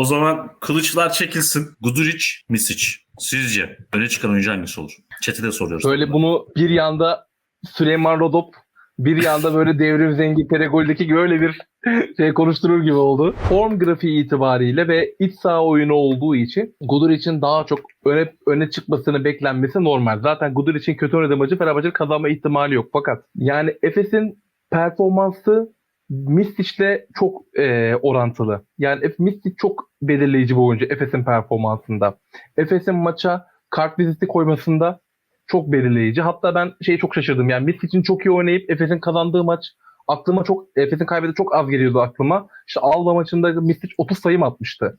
O zaman kılıçlar çekilsin. Guduric, Misic. Sizce öne çıkan oyuncu hangisi olur? Chat'e de soruyoruz. Böyle bunu bir yanda Süleyman Rodop bir yanda böyle devrim zengi Peregoldeki böyle bir şey konuşturur gibi oldu. Form grafiği itibariyle ve iç saha oyunu olduğu için Gudur için daha çok öne, öne çıkmasını beklenmesi normal. Zaten Gudur için kötü oynadığı maçı Fenerbahçe'nin kazanma ihtimali yok. Fakat yani Efes'in performansı Mistic'le çok e, orantılı. Yani Mistic çok belirleyici bir oyuncu Efes'in performansında. Efes'in maça kart viziti koymasında çok belirleyici. Hatta ben şeyi çok şaşırdım. Yani Mistic'in çok iyi oynayıp Efes'in kazandığı maç aklıma çok Efes'in kaybettiği çok az geliyordu aklıma. İşte Alba maçında Mistic 30 sayı mı atmıştı?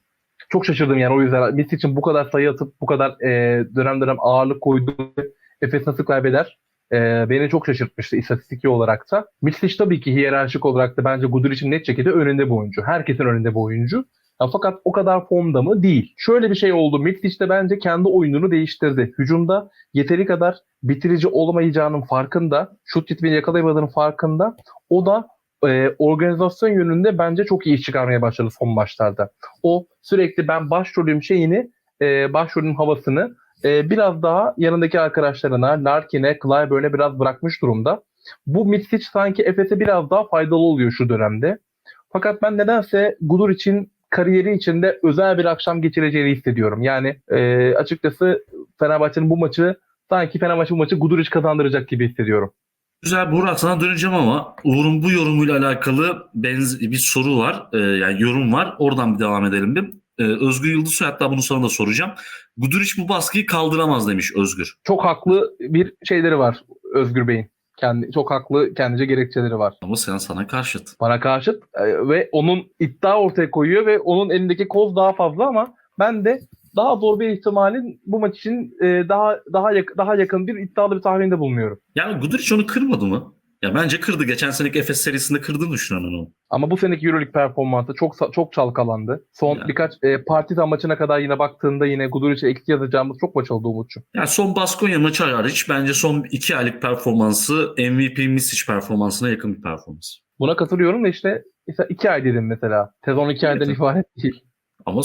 Çok şaşırdım yani o yüzden Mistic'in bu kadar sayı atıp bu kadar e, dönem dönem ağırlık koyduğu Efes nasıl kaybeder? E, beni çok şaşırtmıştı istatistiki olarak da. Mistic tabii ki hiyerarşik olarak da bence Guduric'in net şekilde önünde bir oyuncu. Herkesin önünde bir oyuncu. Ya fakat o kadar formda mı? Değil. Şöyle bir şey oldu. Mitsic de bence kendi oyununu değiştirdi. Hücumda yeteri kadar bitirici olamayacağının farkında, şut ritmini yakalayamadığının farkında. O da e, organizasyon yönünde bence çok iyi iş çıkarmaya başladı son maçlarda. O sürekli ben başrolüm şeyini, e, başrolün havasını e, biraz daha yanındaki arkadaşlarına, Larkin'e, Clyburn'e biraz bırakmış durumda. Bu Mitsic sanki Efes'e biraz daha faydalı oluyor şu dönemde. Fakat ben nedense Gudur için kariyeri içinde özel bir akşam geçireceğini hissediyorum. Yani e, açıkçası Fenerbahçe'nin bu maçı sanki Fenerbahçe bu maçı Guduric kazandıracak gibi hissediyorum. Güzel Burak sana döneceğim ama Uğur'un bu yorumuyla alakalı benz bir soru var. Ee, yani yorum var. Oradan bir devam edelim bir. Ee, Özgür Yıldızsoy hatta bunu sana da soracağım. Guduric bu baskıyı kaldıramaz demiş Özgür. Çok haklı bir şeyleri var Özgür Bey'in. Kendi, çok haklı kendince gerekçeleri var. Ama sen sana karşıt. Bana karşıt e, ve onun iddia ortaya koyuyor ve onun elindeki koz daha fazla ama ben de daha zor bir ihtimalin bu maç için e, daha daha yak- daha yakın bir iddialı bir tahminde bulunuyorum. Yani Guduric onu kırmadı mı? Ya bence kırdı. Geçen seneki Efes serisinde kırdığını düşünüyorum onu. Ama bu seneki EuroLeague performansı çok çok çalkalandı. Son Yani. birkaç e, Partizan maçına kadar yine baktığında yine Guduric'e eksi yazacağımız çok maç oldu Umut'cum. Yani son Baskonya maçı hariç bence son iki aylık performansı MVP Misic performansına yakın bir performans. Buna katılıyorum da işte mesela iki ay dedim mesela. Sezon iki Evet. aydan ibaret değil. Ama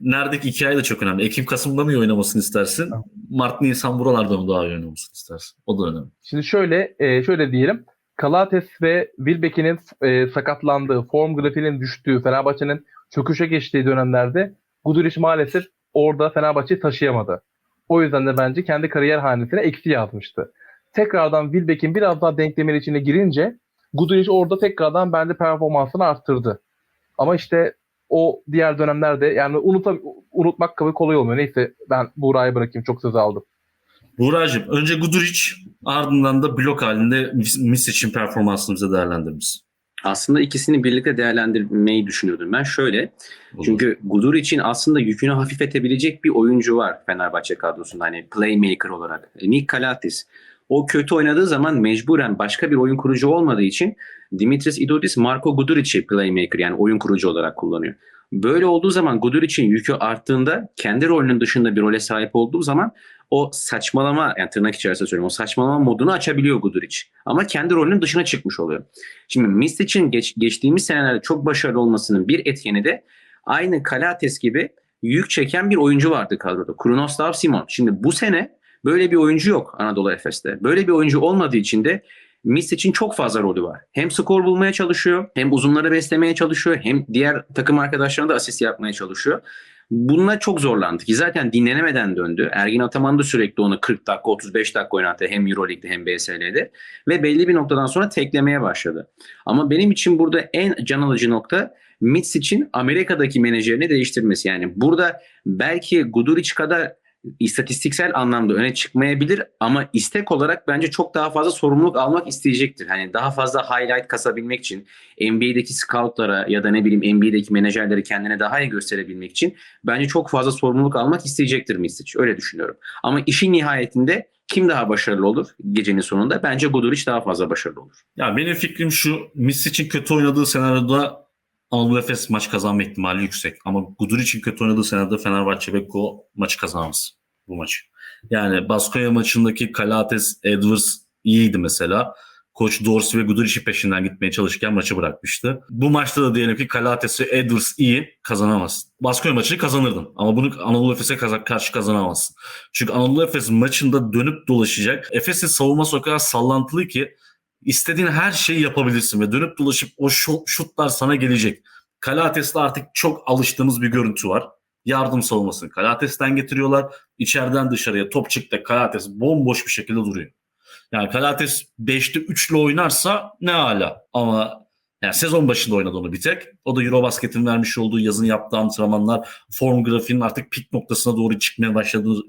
neredeki iki ay da çok önemli. Ekim Kasım'da mı iyi oynamasını istersin? Mart Nisan buralarda mı daha iyi oynamasını istersin? O da önemli. Şimdi şöyle e, şöyle diyelim. Kalates ve Wilbeck'in e, sakatlandığı, form grafiğinin düştüğü, Fenerbahçe'nin çöküşe geçtiği dönemlerde Guduric maalesef orada Fenerbahçe'yi taşıyamadı. O yüzden de bence kendi kariyer hanesine eksi yazmıştı. Tekrardan Wilbeck'in biraz daha denklemin içine girince Guduric orada tekrardan bence performansını arttırdı. Ama işte o diğer dönemlerde yani unuta, unutmak kolay olmuyor. Neyse ben Buğra'ya bırakayım. Çok söz aldım. Buğra'cığım önce Guduric ardından da blok halinde Mis- Misic'in performansını bize? Aslında ikisini birlikte değerlendirmeyi düşünüyordum ben. Şöyle, Olur. çünkü Gudur için aslında yükünü hafifletebilecek bir oyuncu var Fenerbahçe kadrosunda. Hani playmaker olarak. Nick Kalatis. O kötü oynadığı zaman mecburen başka bir oyun kurucu olmadığı için Dimitris Idodis Marco Guduric'i playmaker yani oyun kurucu olarak kullanıyor. Böyle olduğu zaman Guduric'in yükü arttığında kendi rolünün dışında bir role sahip olduğu zaman o saçmalama yani tırnak içerisinde söylüyorum o saçmalama modunu açabiliyor Guduric. Ama kendi rolünün dışına çıkmış oluyor. Şimdi Mistic'in geç, geçtiğimiz senelerde çok başarılı olmasının bir etkeni de aynı Kalates gibi yük çeken bir oyuncu vardı kadroda. Krunoslav Simon. Şimdi bu sene böyle bir oyuncu yok Anadolu Efes'te. Böyle bir oyuncu olmadığı için de Mistic'in çok fazla rolü var. Hem skor bulmaya çalışıyor, hem uzunları beslemeye çalışıyor, hem diğer takım arkadaşlarına da asist yapmaya çalışıyor. Bununla çok zorlandı ki zaten dinlenemeden döndü. Ergin Ataman da sürekli onu 40 dakika 35 dakika oynattı hem Euroleague'de hem BSL'de ve belli bir noktadan sonra teklemeye başladı. Ama benim için burada en can alıcı nokta Mitz için Amerika'daki menajerini değiştirmesi. Yani burada belki Guduric kadar istatistiksel anlamda öne çıkmayabilir ama istek olarak bence çok daha fazla sorumluluk almak isteyecektir. Hani daha fazla highlight kasabilmek için NBA'deki scoutlara ya da ne bileyim NBA'deki menajerleri kendine daha iyi gösterebilmek için bence çok fazla sorumluluk almak isteyecektir Misic. Öyle düşünüyorum. Ama işin nihayetinde kim daha başarılı olur gecenin sonunda? Bence Guduric daha fazla başarılı olur. Ya benim fikrim şu. Misic'in kötü oynadığı senaryoda Anadolu Efes maç kazanma ihtimali yüksek. Ama Guduric'in kötü oynadığı senaryoda Fenerbahçe ve Go maçı kazanamaz bu maçı. Yani Baskonya maçındaki Kalates Edwards iyiydi mesela. Koç Dorsey ve Guduric'i peşinden gitmeye çalışırken maçı bırakmıştı. Bu maçta da diyelim ki Kalates ve Edwards iyi kazanamazsın. Baskonya maçını kazanırdın ama bunu Anadolu Efes'e karşı kazanamazsın. Çünkü Anadolu Efes maçında dönüp dolaşacak. Efes'in savunması o kadar sallantılı ki istediğin her şeyi yapabilirsin ve dönüp dolaşıp o şut, şutlar sana gelecek. Kalates'te artık çok alıştığımız bir görüntü var. Yardım savunmasını Kalates'ten getiriyorlar. İçeriden dışarıya top çıktı. Kalates bomboş bir şekilde duruyor. Yani Kalates 5'te 3'lü oynarsa ne hala. Ama yani sezon başında oynadı onu bir tek. O da Eurobasket'in vermiş olduğu yazın yaptığı antrenmanlar form grafiğinin artık pik noktasına doğru çıkmaya başladığı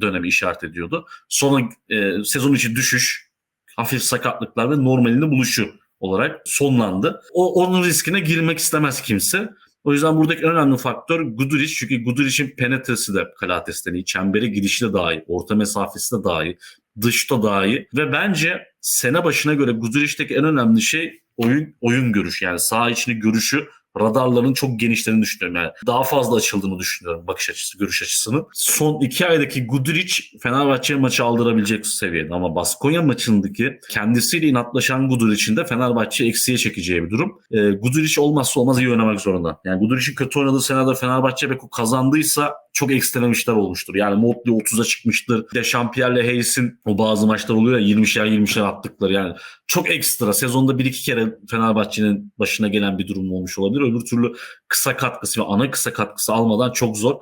dönemi işaret ediyordu. Sonra e, sezon içi düşüş, hafif sakatlıklar ve normalinde buluşu olarak sonlandı. O onun riskine girmek istemez kimse. O yüzden buradaki en önemli faktör Guduric. Çünkü Guduric'in penetresi de Kalates'ten iyi. Çembere gidişi de daha iyi. Orta mesafesi de daha iyi. Dışta daha iyi. Ve bence sene başına göre Guduric'teki en önemli şey oyun oyun görüşü. Yani saha içini görüşü radarların çok genişlediğini düşünüyorum. Yani daha fazla açıldığını düşünüyorum bakış açısı, görüş açısını. Son iki aydaki Guduric Fenerbahçe'ye maçı aldırabilecek seviyede. Ama Baskonya maçındaki kendisiyle inatlaşan Guduric'in de Fenerbahçe eksiye çekeceği bir durum. E, Guduric olmazsa olmaz iyi oynamak zorunda. Yani Guduric'in kötü oynadığı senede Fenerbahçe Beko kazandıysa çok ekstrem işler olmuştur. Yani Motley 30'a çıkmıştır. Bir de Champierre Hayes'in o bazı maçlar oluyor ya 20'şer 20'şer attıkları yani çok ekstra. Sezonda bir iki kere Fenerbahçe'nin başına gelen bir durum olmuş olabilir. Öbür türlü kısa katkısı ve ana kısa katkısı almadan çok zor.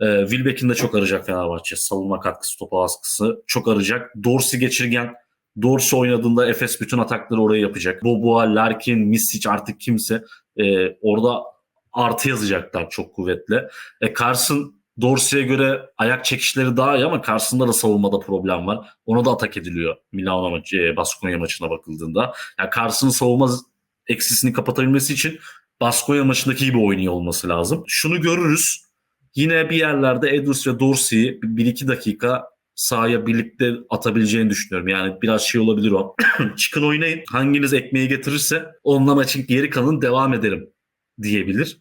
Ee, Wilbeck'in de çok arayacak Fenerbahçe. Savunma katkısı, topa baskısı çok arayacak. Dorsey geçirgen Dorsey oynadığında Efes bütün atakları oraya yapacak. Boboa, Larkin, Misic artık kimse e, orada artı yazacaklar çok kuvvetli. E, Carson Dorsey'e göre ayak çekişleri daha iyi ama karşısında da savunmada problem var. Ona da atak ediliyor Milano maçı, e, Baskonya maçına bakıldığında. Yani Carson'ın savunma eksisini kapatabilmesi için Baskonya maçındaki gibi oynuyor olması lazım. Şunu görürüz. Yine bir yerlerde Edwards ve Dorsey'i 1-2 dakika sahaya birlikte atabileceğini düşünüyorum. Yani biraz şey olabilir o. Çıkın oynayın. Hanginiz ekmeği getirirse onunla maçın geri kalanını devam ederim diyebilir.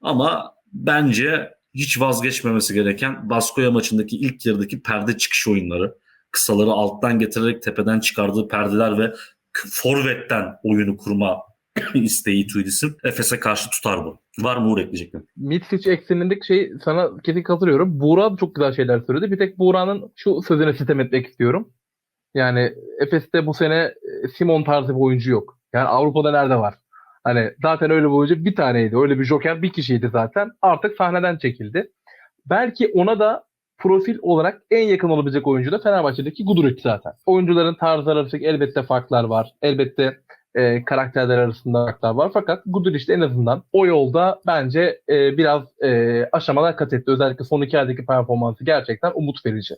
Ama bence hiç vazgeçmemesi gereken Baskoya maçındaki ilk yarıdaki perde çıkış oyunları. Kısaları alttan getirerek tepeden çıkardığı perdeler ve forvetten oyunu kurma isteği Tuidis'in Efes'e karşı tutar bu. Var mı Uğur ekleyeceklerim? Mitsic eksenindeki şey sana kesin katılıyorum. Buğra çok güzel şeyler söyledi. Bir tek Buğra'nın şu sözüne sitem etmek istiyorum. Yani Efes'te bu sene e, Simon tarzı bir oyuncu yok. Yani Avrupa'da nerede var? Hani zaten öyle bir oyuncu bir taneydi. Öyle bir joker bir kişiydi zaten. Artık sahneden çekildi. Belki ona da profil olarak en yakın olabilecek oyuncu da Fenerbahçe'deki Guduric zaten. Oyuncuların tarzları arasında elbette farklar var. Elbette e, karakterler arasında farklar var. Fakat Guduric de en azından o yolda bence e, biraz e, aşamalar kat etti. Özellikle son iki aydaki performansı gerçekten umut verici.